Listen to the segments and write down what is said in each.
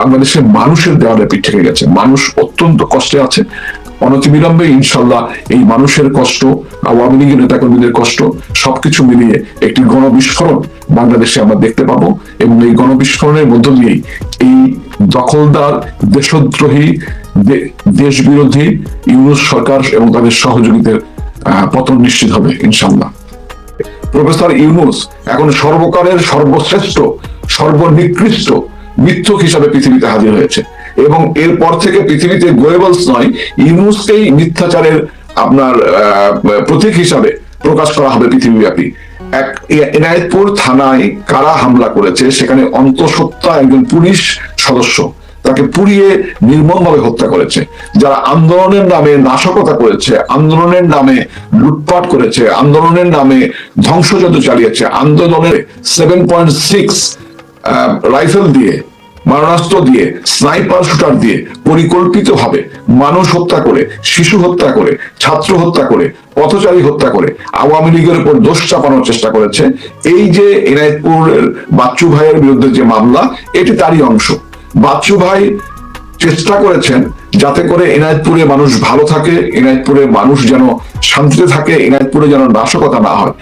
বাংলাদেশের মানুষের দেওয়ালে পিঠ থেকে গেছে। মানুষ অত্যন্ত কষ্টে আছে। অনতিবিলম্বে ইনশাল্লাহ এই মানুষের কষ্ট, আওয়ামী লীগের নেতাকর্মীদের কষ্ট, সবকিছু মিলিয়ে একটি গণবিস্ফোরণ বাংলাদেশে আমরা দেখতে পাবো এবং এই গণবিস্ফোরণের মধ্য দিয়েই এই দখলদার, দেশদ্রোহী দেশ বিরোধী ইউনুস সরকার এবং তাদের সহযোগীদের পতন নিশ্চিত হবে ইনশাল্লাহ। প্রফেসর ইউনুস এখন সর্বকালের সর্বশ্রেষ্ঠ, সর্বনিকৃষ্ট মিথ্যক হিসাবে পৃথিবীতে হাজির হয়েছে। এবং এরপর থেকে পৃথিবীতে গোয়েবলস নয়, ইউনুসকেই মিথ্যাচারের আপনার প্রতীক হিসাবে প্রকাশ করা হবে পৃথিবীব্যাপী। এক এনায়েতপুর থানায় কারা হামলা করেছে, সেখানে অন্তঃসত্ত্বা একজন পুলিশ সদস্য তাকে পুড়িয়ে নির্মমভাবে হত্যা করেছে। যারা আন্দোলনের নামে নাশকতা করেছে, আন্দোলনের নামে লুটপাট করেছে, আন্দোলনের নামে ধ্বংসযজ্ঞ চালিয়েছে, আন্দোলনের সেভেন পয়েন্ট সিক্স রাইফেল দিয়ে মারণাস্ত্র দিয়ে স্নাইপার শুটার দিয়ে পরিকল্পিতভাবে মানুষ হত্যা করে, শিশু হত্যা করে, ছাত্র হত্যা করে, পথচারী হত্যা করে, আওয়ামী লীগের উপর দোষ চাপানোর চেষ্টা করেছে। এই যে এনায়তপুরের বাচ্চু ভাইয়ের বিরুদ্ধে যে মামলা, এটি তারই অংশ। বাচ্চু ভাই চেষ্টা করেছেন যাতে করে এনায়তপুরে মানুষ ভালো থাকে, এনায়তপুরে মানুষ যেন শান্তিতে থাকে, এনায়তপুরে যেন নাশকতা না হয়।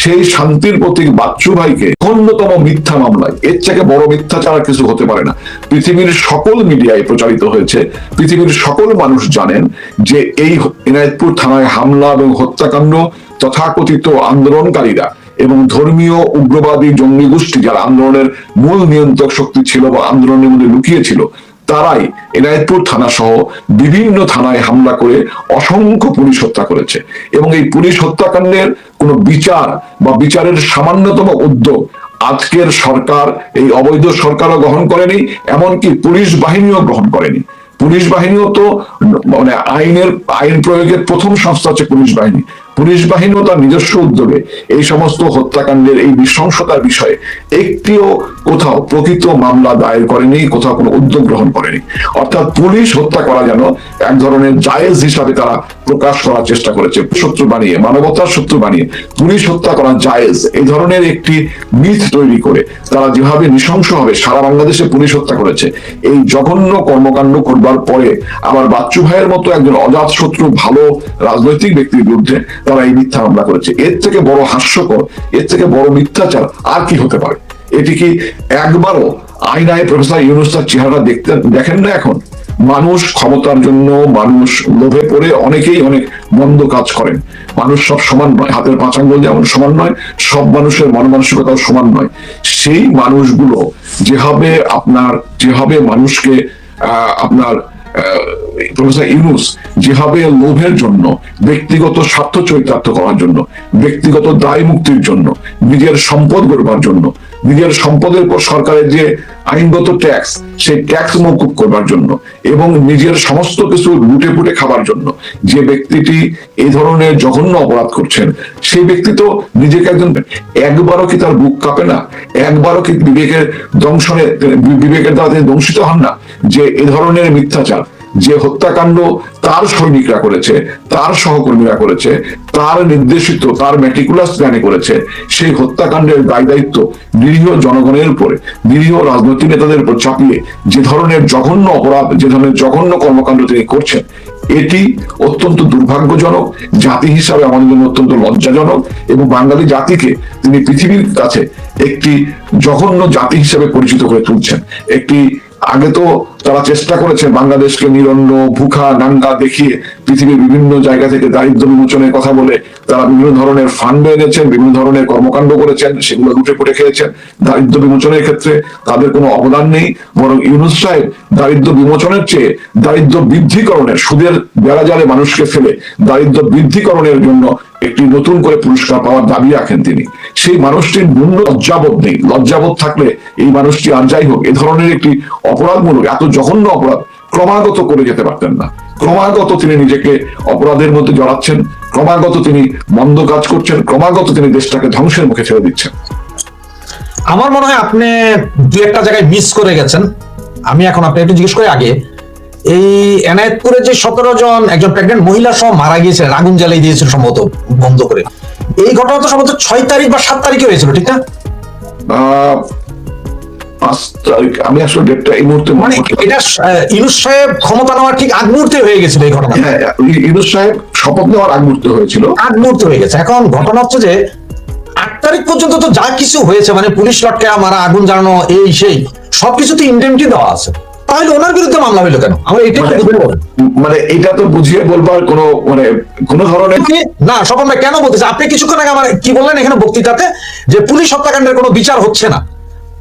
সেই শান্তির প্রতীক বাচ্চু ভাইকে অন্যতম মিথ্যা মামলায়, এর থেকে বড় মিথ্যাচার আর কিছু হতে পারে না। পৃথিবীর সকল মিডিয়ায় প্রচারিত হয়েছে, পৃথিবীর সকল মানুষ জানেন যে এই এনায়তপুর থানায় হামলা এবং হত্যাকাণ্ড তথাকথিত আন্দোলনকারীরা এবং ধর্মীয় উগ্রবাদী জঙ্গি গোষ্ঠী যারা আন্দোলনের মূল নিয়ন্ত্রক শক্তি ছিল বা আন্দোলনের মধ্যে লুকিয়ে ছিল তারাই এনায়তপুর থানা সহ বিভিন্ন থানায় হামলা করে অসংখ্য পুলিশ হত্যা করেছে এবং এই পুলিশ হত্যাকাণ্ডের কোনো বিচার বা বিচারের সামান্যতম উদ্যোগ আজকের সরকার, এই অবৈধ সরকারও গ্রহণ করেনি, এমনকি পুলিশ বাহিনীও গ্রহণ করেনি। পুলিশ বাহিনীও তো মানে আইনের, আইন প্রয়োগের প্রথম সংস্থা হচ্ছে পুলিশ বাহিনী। পুলিশ বাহিনীও তার নিজস্ব উদ্যোগে এই সমস্ত হত্যাকাণ্ডের এই নৃশংসতার বিষয়ে একটিও কোথাও প্রকৃত মামলা দায়ের করেনি, কোথাও কোনো উদ্যোগ গ্রহণ করেনি। অর্থাৎ পুলিশ হত্যা করা যেন এক ধরনের জায়েজ হিসাবে তারা প্রকাশ করার চেষ্টা করেছে, শত্রু বানিয়ে, মানবতার শত্রু বানিয়ে। পুলিশ হত্যা করা জায়েজ, এই ধরনের একটি মিথ তৈরি করে তারা যেভাবে নৃশংস হবে, সারা বাংলাদেশে পুলিশ হত্যা করেছে। এই জঘন্য কর্মকাণ্ড করবার পরে আবার বাচ্চু ভাইয়ের মতো একজন অজাত শত্রু ভালো রাজনৈতিক ব্যক্তির বিরুদ্ধে তারা এই মিথ্যা হামলা করেছে। এর থেকে বড় হাস্যকর, এর থেকে বড় মিথ্যাচার আর কি হতে পারে? এটি কি একবারও আইনায় প্রফেসর ইউনুস তার চেহারা দেখতে দেখেন না এখন? মানুষ ক্ষমতার জন্য, মানুষ লোভে পড়ে অনেকেই অনেক মন্দ কাজ করেন। মানুষ সব সমান নয়, হাতের পাঁচ আঙ্গুল যেমন সমান নয়, সব মানুষের মন মানসিকতাও সমান নয়। সেই মানুষগুলো যেভাবে আপনার, যেভাবে মানুষকে আপনার প্রফেসর ইউনুস যেভাবে লোভের জন্য, ব্যক্তিগত স্বার্থ চরিতার্থ করার জন্য, ব্যক্তিগত দায় মুক্তির জন্য, নিজের সম্পদ গড়বার জন্য, নিজের সম্পদের উপর সরকারের যে আইনগত ট্যাক্স সেই ট্যাক্স মৌকুব করবার জন্য এবং নিজের সমস্ত কিছু লুটে পুটে খাবার জন্য, যে ব্যক্তিটি এই ধরনের জঘন্য অপরাধ করছেন, সেই ব্যক্তি তো নিজেকে একজন, একবারও কি তার বুক কাঁপে না? একবারও কি বিবেকের দংশনে, বিবেকের দ্বারা তিনি দংশিত হন না? যে এ ধরনের মিথ্যাচার যে হত্যাকাণ্ড তার সৈনিকরা করেছে, তার সহকর্মীরা করেছে, তার নির্দেশিত, তার মেটিকুলাস প্ল্যানে করেছে, সেই হত্যাকাণ্ডের দায় দায়িত্ব নিরীহ জনগণের উপরে, নিরীহ রাজনৈতিক নেতাদের উপর চাপিয়ে যে ধরনের জঘন্য অপরাধ, যে ধরনের জঘন্য কর্মকাণ্ড তিনি করছেন, এটি অত্যন্ত দুর্ভাগ্যজনক, জাতি হিসাবে আমাদের জন্য অত্যন্ত লজ্জাজনক এবং বাঙালি জাতিকে তিনি পৃথিবীর কাছে একটি জঘন্য জাতি হিসাবে পরিচিত করে তুলছেন। একটি আগে তো তারা চেষ্টা করেছে বাংলাদেশকে নিরন্ন, ভুখা নাঙ্গা দেখিয়ে পৃথিবীর বিভিন্ন জায়গা থেকে দারিদ্র বিমোচনের কথা বলে তারা বিভিন্ন ধরনের ফান্ড এনেছেন, বিভিন্ন ধরনের কর্মকাণ্ড করেছেন, সেগুলো লুটে পুটে খেয়েছেন। দারিদ্র বিমোচনের ক্ষেত্রে তাদের কোনো অবদান নেই, বরং ইউনুস সাহেব দারিদ্র বিমোচনের চেয়ে দারিদ্র বৃদ্ধিকরণের সুদের বেড়াজালে মানুষকে ফেলে দারিদ্র বৃদ্ধিকরণের জন্য একটি নতুন করে পুরস্কার পাওয়ার দাবি রাখেন তিনি। সেই মানুষটির ন্যূন লজ্জাবোধ নেই। লজ্জাবোধ থাকলে এই মানুষটি আর যাই হোক, এ ধরনের একটি অপরাধমূলক, এত জঘন্য অপরাধ ক্রমাগত করে যেতে পারতেন না। ক্রমাগত তিনি নিজেকে অপরাধের মধ্যে জড়াচ্ছেন, ক্রমাগত তিনি মন্দ কাজ করছেন, ক্রমাগত তিনি দেশটাকে ধ্বংসের মুখে ছেড়ে দিচ্ছেন। আমার মনে হয় আপনি দু একটা জায়গায় মিস করে গেছেন। আমি এখন আপনি একটু জিজ্ঞেস করি আগে এই এনায়েতপুরে যে সতেরো জন একজন প্রেগনেন্ট মহিলা সহ মারা গিয়েছিলেন আগুন জ্বালিয়ে দিয়েছিল সম্ভবত বন্ধ করে। এই ঘটনা তো সম্ভবত ছয় তারিখ বা সাত তারিখে হয়েছিল ঠিক না? পাঁচ তারিখ আমি আসলে ডেটটা এই মুহূর্তে মানে এটা ইউনুস সাহেব ক্ষমতা নেওয়ার ঠিক আগ মুহূর্তে হয়ে গেছিল এই ঘটনা। হ্যাঁ ইউনুস সাহেব শপথ নেওয়ার আগ মুহূর্তে হয়েছিল। আগ মুহূর্তে হয়ে গেছে। এখন ঘটনা হচ্ছে যে আট তারিখ পর্যন্ত তো যা কিছু হয়েছে মানে পুলিশ লটকে মারা আগুন জ্বালানো এই সেই সবকিছুতে ইন্ডেমটি দেওয়া আছে। তাহলে ওনার বিরুদ্ধে মামলা হইল কেন? আমরা এটা মানে- মানে এটা তো বুঝিয়ে বলবার কোনো মানে কোনো ধরনের না স্বপন ভাই কেন বলতেছে? আপনি কিছুক্ষণ আগে আমার কি বললেন এখানে বক্তৃতাতে? যে পুলিশ হত্যাকাণ্ডের কোনো বিচার হচ্ছে না।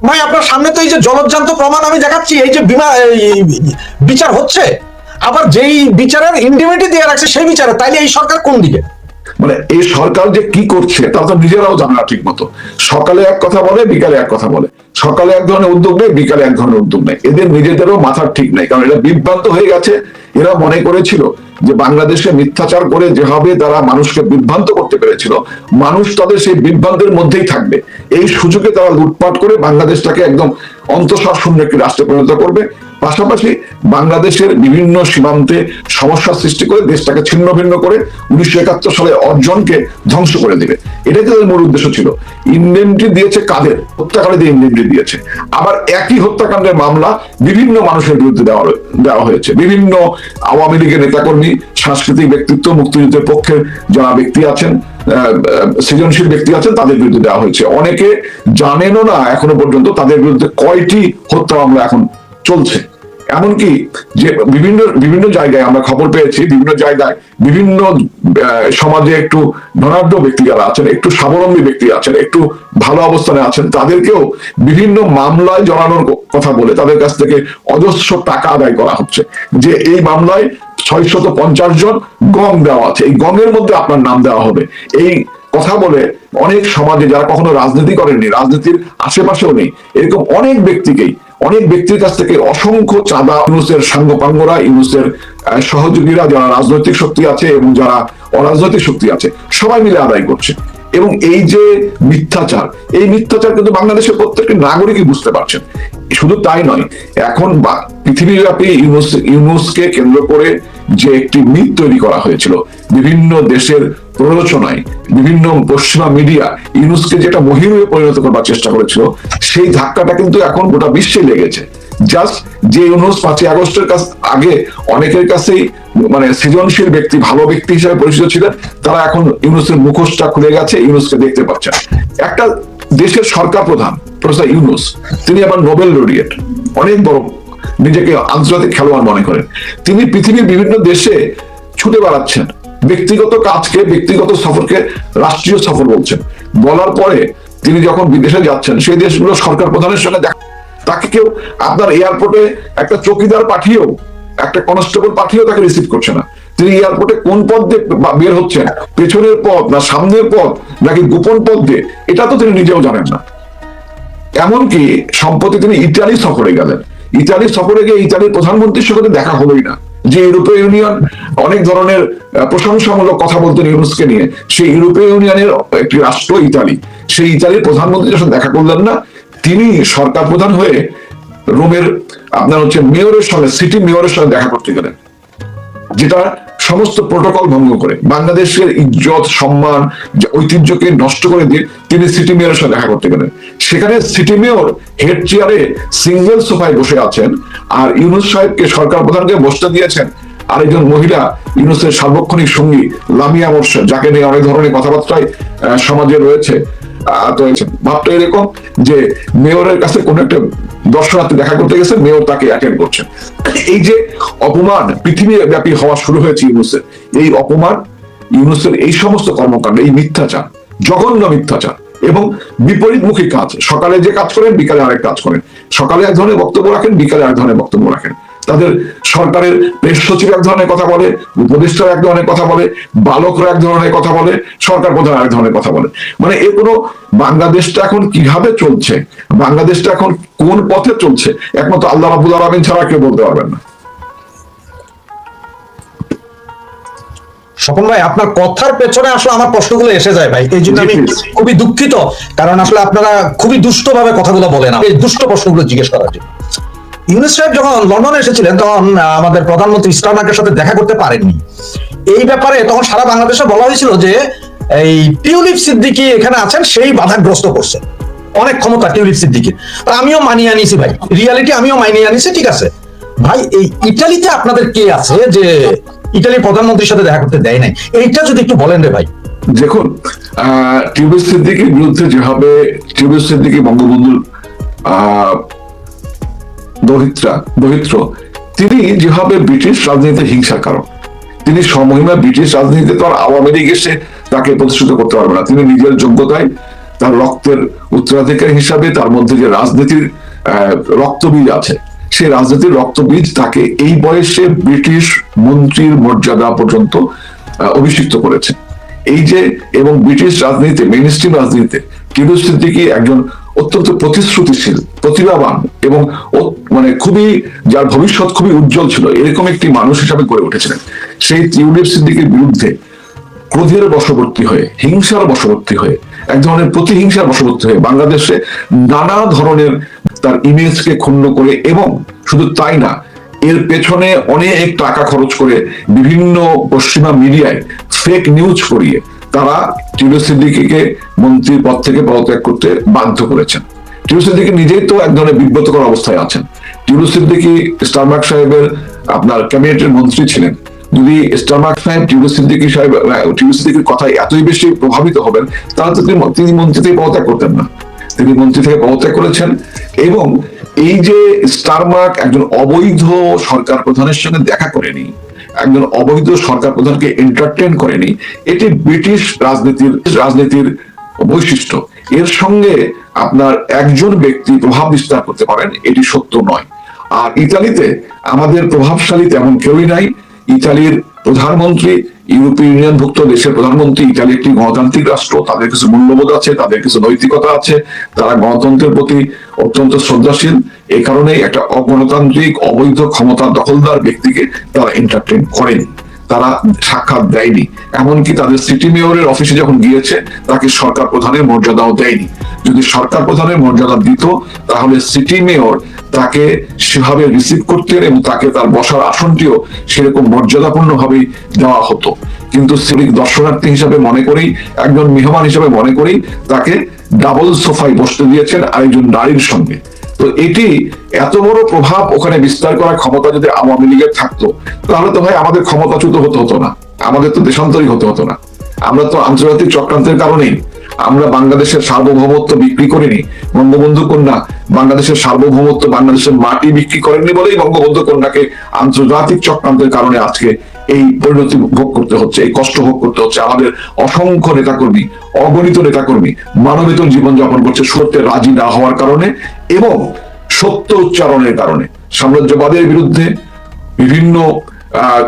ভাই আপনার সামনে তো এই যে জলজ্জান্ত প্রমাণ আমি দেখাচ্ছি এই যে বিমা বিচার হচ্ছে আবার যেই বিচারের ইন্ডিমেটি দিয়ে রাখছে সেই বিচারে তাইলে এই সরকার কোন দিকে? মানে এই সরকার যে কি করছে তা তো নিজেরাও জানে না ঠিক মতো সকালে এক কথা বলে বিকালে এক কথা বলে। সকালে এক ধরনের উদ্যোগ নেই, বিকালে এক ধরনের উদ্যোগ নেই। এদের নিজেদেরও মাথার ঠিক নেই, কারণ এটা বিভ্রান্ত হয়ে গেছে। এরা মনে করেছিল যে বাংলাদেশে মিথ্যাচার করে যেভাবে তারা মানুষকে বিভ্রান্ত করতে পেরেছিল, মানুষ তাদের সেই বিভ্রান্তের মধ্যেই থাকবে। এই সুযোগে তারা লুটপাট করে বাংলাদেশটাকে একদম অন্তঃসার শূন্য একটি রাষ্ট্রে পরিণত করবে। পাশাপাশি বাংলাদেশের বিভিন্ন সীমান্তে সমস্যা সৃষ্টি করে দেশটাকে ছিন্ন ভিন্ন করে উনিশশো একাত্তর সালে অর্জনকে ধ্বংস করে দিবে। এটাই তাদের মূল উদ্দেশ্য ছিল। ইন্ডেমটি দিয়েছে কাদের? হত্যাকারীদের ইন্ডেমটি দিয়েছে। আবার একই হত্যাকাণ্ডের মামলা বিভিন্ন মানুষের বিরুদ্ধে দেওয়া দেওয়া হয়েছে। বিভিন্ন আওয়ামী লীগের নেতাকর্মী, সাংস্কৃতিক ব্যক্তিত্ব, মুক্তিযুদ্ধের পক্ষের যারা ব্যক্তি আছেন সৃজনশীল ব্যক্তি আছেন, তাদের বিরুদ্ধে দেওয়া হয়েছে। অনেকে জানেনও না এখনও পর্যন্ত তাদের বিরুদ্ধে কয়টি হত্যা মামলা এখন চলছে। এমনকি যে বিভিন্ন বিভিন্ন জায়গায় আমরা খবর পেয়েছি, বিভিন্ন জায়গায় বিভিন্ন সমাজে একটু ধনাঢ্য ব্যক্তি যারা আছেন, একটু স্বাবলম্বী ব্যক্তি আছেন, একটু ভালো অবস্থানে আছেন, তাদেরকেও বিভিন্ন মামলায় জড়ানোর কথা বলে তাদের কাছ থেকে অজস্র টাকা আদায় করা হচ্ছে। যে এই মামলায় ছয়শত পঞ্চাশ জন গং দেওয়া আছে। এই গঙের মধ্যে আপনার নাম দেওয়া হবে। এই কথা বলে অনেক সমাজে যারা কখনো রাজনীতি করেননি, রাজনীতির আশেপাশেও নেই, এরকম অনেক ব্যক্তিকেই অনেক ব্যক্তির কাছ থেকে অসংখ্য চাঁদা ইউনুসের সাঙ্গপাঙ্গরা, ইউনুসের সহযোগীরা, যারা রাজনৈতিক শক্তি আছে এবং যারা অরাজনৈতিক শক্তি আছে, সবাই মিলে আদায় করছে। এবং এই যে মিথ্যাচার, এই মিথ্যাচার কিন্তু বাংলাদেশের প্রত্যেকটি নাগরিকই বুঝতে পারছেন। শুধু তাই নয়, এখন পৃথিবীব্যাপী ইউনুস, ইউনুসকে কেন্দ্র করে যে একটি মিথ তৈরি করা হয়েছিল, বিভিন্ন দেশের প্ররোচনায় বিভিন্ন পশ্চিমা মিডিয়া ইউনুসকে যেটা মহিমে পরিণত করবার চেষ্টা করেছিল, সেই ধাক্কাটা কিন্তু এখন গোটা বিশ্বে লেগেছে। জাস্ট যে ইউনুস পাঁচই আগস্টের কাছ আগে অনেকের কাছেই মানে সৃজনশীল ব্যক্তি, ভালো ব্যক্তি হিসেবে পরিচিত ছিলেন, তারা এখন ইউনুসের মুখোশটা খুলে গেছে, ইউনুসকে দেখতে পাচ্ছেন। একটা দেশের সরকার প্রধান, প্রফেসর ইউনুস, তিনি আবার নোবেল লরিয়েট অনেক বড় নিজেকে আন্তর্জাতিক খেলোয়াড় মনে করেন। তিনি পৃথিবীর বিভিন্ন দেশে ছুটে বেড়াচ্ছেন। ব্যক্তিগত কাজকে, ব্যক্তিগত সফরকে রাষ্ট্রীয় সফর বলছেন। বলার পরে তিনি যখন বিদেশে যাচ্ছেন, সেই দেশগুলো সরকার প্রধানের সঙ্গে দেখা তাকে কেউ আপনার এয়ারপোর্টে একটা চৌকিদার পাঠিয়েও, একটা কনস্টেবল পাঠিয়েও তাকে রিসিভ করছে না। তিনি এয়ারপোর্টে কোন পথ দিয়ে বের হচ্ছেন? পেছনের পথ না সামনের পথ, নাকি গোপন পথ দিয়ে? এটা তো তিনি নিজেও জানেন না। এমনকি সম্প্রতি তিনি ইতালি সফরে গেলেন। ইতালি সফরে গিয়ে ইতালির প্রধানমন্ত্রীর সঙ্গে দেখা হলোই না। যে ইউরোপীয় ইউনিয়ন অনেক ধরনের প্রশংসামূলক কথা বলতেন ইউনুসকে নিয়ে। সেই ইউরোপীয় ইউনিয়নের একটি রাষ্ট্র ইতালি। সেই ইতালির প্রধানমন্ত্রী যখন দেখা করলেন না, তিনি সরকার প্রধান হয়ে রোমের, আপনার হচ্ছে মেয়রের সঙ্গে, সিটি মেয়রের সঙ্গে দেখা করতে গেলেন। যেটা সমস্ত প্রোটোকল ভঙ্গ করে। বাংলাদেশের ইজ্জত, সম্মান ঐতিহ্যকে নষ্ট করে দিয়ে তিনি সিটি মেয়রের সাথে দেখা করতে গেলেন। সেখানে সিটি মেয়র হেড চেয়ারে সিঙ্গেল সোফায় বসে আছেন আর ইউনুস সাহেবকে সরকার প্রধানকে বসতে দিয়েছেন আরেকজন মহিলা ইউনুসের সার্বক্ষণিক সঙ্গী লামিয়া মোর্শেদ, যাকে নিয়ে অনেক ধরনের কথাবার্তায় সমাজে রয়েছে। ভাবটা এরকম যে মেয়রের কাছে কোন একটা দর্শনার্থী দেখা করতে গেছে, মেয়র তাকে অ্যাটেন্ড করছেন এই যে অপমান পৃথিবী ব্যাপী হওয়া শুরু হয়েছে ইউনুসের। এই অপমান ইউনুসের এই সমস্ত কর্মকাণ্ড, এই মিথ্যাচার, জঘন্য মিথ্যাচার এবং বিপরীতমুখী কাজ। সকালে যে কাজ করেন, বিকালে আরেক কাজ করেন। সকালে এক ধরনের বক্তব্য রাখেন, বিকালে এক ধরনের বক্তব্য রাখেন। তাদের সরকারের প্রেস সচিব এক ধরনের কথা বলে উপদেষ্টা এক ধরনের কথা বলে বালকরা এক ধরনের কথা বলে সরকার প্রধান এক ধরনের কথা বলে। মানে এ কোনো বাংলাদেশটা এখন কীভাবে চলছে? বাংলাদেশটা এখন কোন পথে চলছে? একমাত্র আল্লাহ রাবুল আলমিন ছাড়া কেউ বলতে পারবেন না। স্বপন ভাই আপনার কথার পেছনে আসলে আমার প্রশ্নগুলো এসে যায় ভাই। এই জন্য আমি খুবই দুঃখিত কারণ আসলে আপনারা খুবই দুষ্ট ভাবে কথাগুলো বলেন এই দুষ্ট প্রশ্নগুলো জিজ্ঞেস করার জন্য। ইউনুস সাহেব যখন লন্ডনে এসেছিলেন, তখন আমাদের প্রধানমন্ত্রী স্টারমার্কের সাথে দেখা করতে পারেননি। এই ব্যাপারে তখন সারা বাংলাদেশে বলা হয়েছিল যে, এই টিউলিপ সিদ্দিকি এখানে আছেন, সেই বাধাগ্রস্ত করছে। অনেক ক্ষমতা টিউলিপ সিদ্দিকি। আমিও মানিয়ে আনিছি ভাই। রিয়ালিটি আমিও মানিয়ে আনিছি, ঠিক আছে। ভাই, এই ইটালিতে আপনাদের কে আছে যে ইটালির প্রধানমন্ত্রীর সাথে দেখা করতে দেয় নাই? এইটা যদি একটু বলেন রে ভাই। দেখুন টিউবিল সিদ্দিকির বিরুদ্ধে যেভাবে টিউবিল সিদ্দিকি বঙ্গবন্ধুর দহিত্রা দহিত্র তিনি যেভাবে ব্রিটিশ রাজনীতিতে হিংসার কারণ। তিনি সমহিমা ব্রিটিশ রাজনীতিতে তো আর আওয়ামী লীগ এসে তাকে প্রতিষ্ঠিত করতে পারবে না। তিনি নিজের যোগ্যতায় তার রক্তের উত্তরাধিকার হিসাবে তার মধ্যে যে রাজনীতির রক্তবীজ আছে, সেই রাজনীতির রক্তবীজ তাকে এই বয়সে ব্রিটিশ মন্ত্রীর মর্যাদা পর্যন্ত অভিষিক্ত করেছে। এই যে, এবং ব্রিটিশ রাজনীতিতে মেইন স্ট্রিম রাজনীতিতে টিউডু সিদ্দিকি একজন অত্যন্ত প্রতিশ্রুতিশীল প্রতিভাবান এবং মানে খুবই, যার ভবিষ্যৎ খুবই উজ্জ্বল ছিল, এরকম একটি মানুষ হিসাবে গড়ে উঠেছিলেন। সেই টিউলিপ সিদ্দিকির বিরুদ্ধে ক্রোধের বশবর্তী হয়ে, হিংসার বশবর্তী হয়ে, এক ধরনের প্রতিহিংসার বশবর্তী হয়ে বাংলাদেশে নানা ধরনের তার ইমেজকে ক্ষুণ্ণ করে এবং শুধু তাই না, এর পেছনে অনেক টাকা খরচ করে বিভিন্ন পশ্চিমা মিডিয়ায় ফেক নিউজ করিয়ে তারা টিউলিপ সিদ্দিকিকে মন্ত্রীর পদ থেকে পদত্যাগ করতে বাধ্য করেছেন। সিদ্দিকি নিজেই তো এক ধরনের বিব্রতকর অবস্থায় আছেন। সিদ্দিকি স্টারমার্ক সাহেবের আপনার ক্যাবিনেটের মন্ত্রী ছিলেন। যদি স্টারমার্ক সাহেব টিউলিপ সিদ্দিকি সাহেব টিউলিপ সিদ্দিকির কথায় এতই বেশি প্রভাবিত হবেন, তাহলে তো তিনি মন্ত্রী থেকে পদত্যাগ করতেন না। তিনি মন্ত্রী থেকে পদত্যাগ করেছেন এবং এই যে স্টারমার্ক একজন অবৈধ সরকার প্রধানের সঙ্গে দেখা করেনি, একজন অবৈধ সরকার প্রধানকে এন্টারটেন করেনি, এটি ব্রিটিশ রাজনীতির রাজনীতির বৈশিষ্ট্য। এর সঙ্গে আপনার একজন ব্যক্তি প্রভাব বিস্তার করতে পারেন, এটি সত্য নয়। আর ইতালিতে আমাদের প্রভাবশালী তেমন কেউই নাই। ইতালির প্রধানমন্ত্রী, ইউরোপীয় ইউনিয়নভুক্ত দেশের প্রধানমন্ত্রী ইতালি একটি গণতান্ত্রিক রাষ্ট্র, তাদের কিছু মূল্যবোধ আছে, তাদের কিছু নৈতিকতা আছে, তারা গণতন্ত্রের প্রতি অত্যন্ত শ্রদ্ধাশীল। এই কারণে একটা অগণতান্ত্রিক, অবৈধ ক্ষমতা দখলদার ব্যক্তিকে তারা এন্টারটেন করেন। তারা সাক্ষাৎ দেয়নি। এমনকি তাদের সিটি মেয়রের অফিসে যখন গিয়েছে, তাকে সরকার প্রধানের মর্যাদাও দেয়নি। যদি সরকার প্রধানের মর্যাদা দিত, তাহলে সিটি মেয়র তাকে সেভাবে রিসিভ করতেন এবং তাকে তার বসার আসনটিও সেরকম মর্যাদাপূর্ণ ভাবেই দেওয়া হতো। কিন্তু সিভিক দর্শনার্থী হিসাবে মনে করেই, একজন মেহমান হিসাবে মনে করেই তাকে ডাবল সোফায় বসতে দিয়েছেন আরেকজন নারীর সঙ্গে। তো এটি এত বড় প্রভাব ওখানে বিস্তার করার ক্ষমতা যদি আওয়ামী লীগের থাকতো, তাহলে তো ভাই আমাদের ক্ষমতাচ্যুত হতে হতো না। আমাদের তো দেশান্তরী হতে হতো না। আমরা তো আন্তর্জাতিক চক্রান্তের কারণেই আমরা বাংলাদেশের সার্বভৌমত্ব বিক্রি করিনি। বঙ্গবন্ধু কন্যা বাংলাদেশের সার্বভৌমত্ব বাংলাদেশের মাটি বিক্রি করেননি বলেই বঙ্গবন্ধু কন্যাকে আন্তর্জাতিক চক্রান্তের কারণে আজকে এই পরিণতি ভোগ করতে হচ্ছে, এই কষ্ট ভোগ করতে হচ্ছে। আমাদের অসংখ্য নেতাকর্মী, অগণিত নেতাকর্মী মানবেতন জীবনযাপন করছে সত্যে রাজি না হওয়ার কারণে এবং সত্য উচ্চারণের কারণে। সাম্রাজ্যবাদের বিরুদ্ধে বিভিন্ন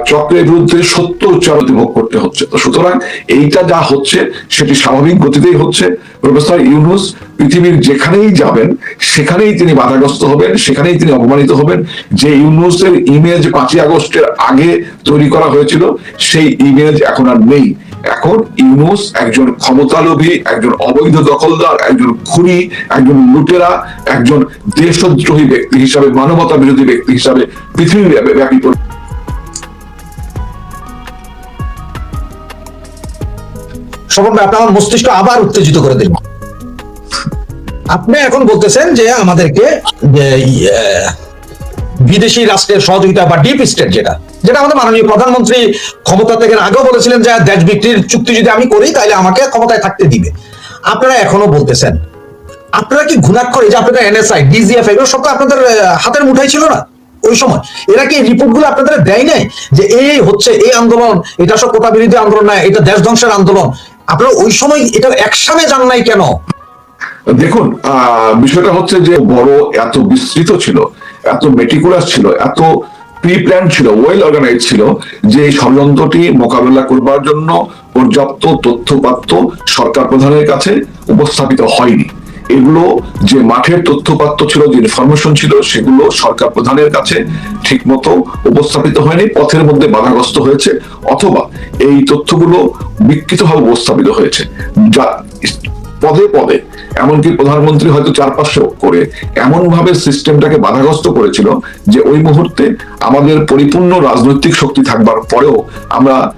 চক্রের বিরুদ্ধে সত্য উচ্চারণ ভোগ করতে হচ্ছে। তো সুতরাং এইটা যা হচ্ছে, সেটি স্বাভাবিক গতিতেই হচ্ছে। প্রফেসর ইউনুস পৃথিবীর যেখানেই যাবেন, সেখানেই তিনি বাধাগ্রস্ত হবেন, সেখানেই তিনি অপমানিত হবেন। যে ইউনুসের ইমেজ পাঁচই আগস্টের আগে তৈরি করা হয়েছিল, সেই ইমেজ এখন আর নেই। এখন ইউনুস একজন ক্ষমতালোভী, একজন অবৈধ দখলদার, একজন খুনি, একজন লুটেরা, একজন দেশদ্রোহী ব্যক্তি হিসাবে মানবতা বিরোধী ব্যক্তি হিসাবে পৃথিবী ব্যাপী স্বপন ভাই আপনি আমার মস্তিষ্ক আবার উত্তেজিত করে দিলেন আপনি এখন বলতেছেন যে আমাদেরকে ইয়ে, বিদেশি রাষ্ট্রের সহযোগিতা বা ডিপ স্টেট যেটা যেটা আমাদের মাননীয় প্রধানমন্ত্রী ক্ষমতা থেকে আগেও বলেছিলেন যে দেশ বিক্রির চুক্তি যদি আমি করি তাহলে আমাকে ক্ষমতায় থাকতে দিবে। আপনারা এখনও বলতেছেন। আপনারা কি ঘুণাক করে যে আপনাদের এনএসআই ডিজিএফ এগুলো সব তো আপনাদের হাতের মুঠাই ছিল না? ওই সময়। এরা কি রিপোর্টগুলো আপনাদের দেয় নাই? যে এই হচ্ছে এই আন্দোলন এটা সব কোটা বিরোধী আন্দোলন না এটা দেশ ধ্বংসের আন্দোলন আপনারা ওই সময় এটা একসামে যান নাই কেন? দেখুন বিষয়টা হচ্ছে যে বড় এত বিস্তৃত ছিল, এত মেটিকুলাস ছিল, এত প্রি প্ল্যান ছিল ওয়েল অর্গানাইজ ছিল যে এই ষড়যন্ত্রটি মোকাবেলা করবার জন্য পর্যাপ্ত তথ্যপাত্র সরকার প্রধানের কাছে উপস্থাপিত হয়নি। এগুলো যে মাঠের তথ্যপাত্র ছিল, যে ইনফরমেশন ছিল, সেগুলো সরকার প্রধানের কাছে ঠিকমতো উপস্থাপিত হয়নি, পথের মধ্যে বাধাগ্রস্ত হয়েছে, অথবা এই তথ্যগুলো বিকৃতভাবে উপস্থাপিত হয়েছে। যা পদে পদে, এমনকি প্রধানমন্ত্রী হয়তো চারপাশে করে এমন ভাবে সিস্টেমটাকে বাধাগ্রস্ত করেছিল যে ওই মুহূর্তে আমাদের পরিপূর্ণ রাজনৈতিক শক্তি থাকবার পরেও আমরা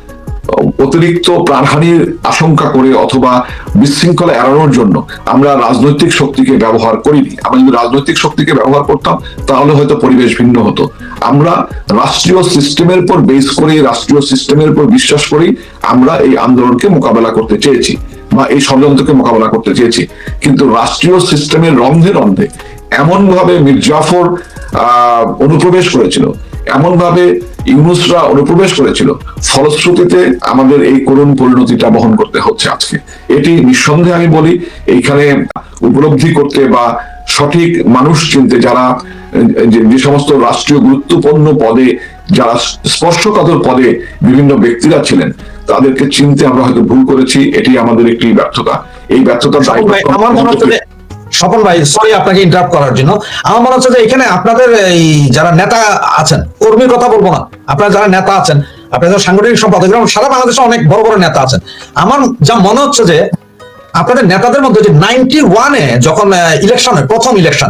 অতিরিক্ত প্রাণহানির আশঙ্কা করে অথবা বিশৃঙ্খলা এড়ানোর জন্য আমরা রাজনৈতিক শক্তিকে ব্যবহার করিনি। আমরা যদি রাজনৈতিক শক্তিকে ব্যবহার করতাম, তাহলে হয়তো পরিবেশ ভিন্ন হতো। আমরা রাষ্ট্রীয় সিস্টেমের উপর বেস করে, রাষ্ট্রীয় সিস্টেমের উপর বিশ্বাস করেই আমরা এই আন্দোলনকে মোকাবেলা করতে চেয়েছি বা এই ষড়যন্ত্রকে মোকাবেলা করতে চেয়েছি। কিন্তু রাষ্ট্রীয় সিস্টেমের রন্ধে রন্ধে এমন ভাবে মির্জাফর, আহ, অনুপ্রবেশ করেছিল এমন ভাবে ইউনুসরা অনুপ্রবেশ করেছিল ফলশ্রুতিতে আমাদের এই করুণ পরিণতিটা বহন করতে হচ্ছে আজকে। এটি নিঃসন্দেহে আমি বলি এইখানে উপলব্ধি করতে বা সঠিক মানুষ চিনতে যারা যে সমস্ত রাষ্ট্রীয় গুরুত্বপূর্ণ পদে যারা স্পর্শকাতর পদে বিভিন্ন ব্যক্তিরা ছিলেন তাদেরকে চিনতে আমরা হয়তো ভুল করেছি এটি আমাদের একটি ব্যর্থতা। এই ব্যর্থতার দায়িত্ব আমার মনে হচ্ছে স্বপন ভাই সরি আপনাকে ইন্টারাপ্ট করার জন্য। আমার মনে হচ্ছে যে এখানে আপনাদের এই যারা নেতা আছেন, কর্মীর কথা বলব না। আপনারা যারা নেতা আছেন, আপনারা যারা সাংগঠনিক সম্পাদক, যেমন সারা বাংলাদেশে অনেক বড় বড় নেতা আছেন। আমার যা মনে হচ্ছে যে আপনাদের নেতাদের মধ্যে যে নাইনটি ওয়ানে যখন ইলেকশন হয়, প্রথম ইলেকশন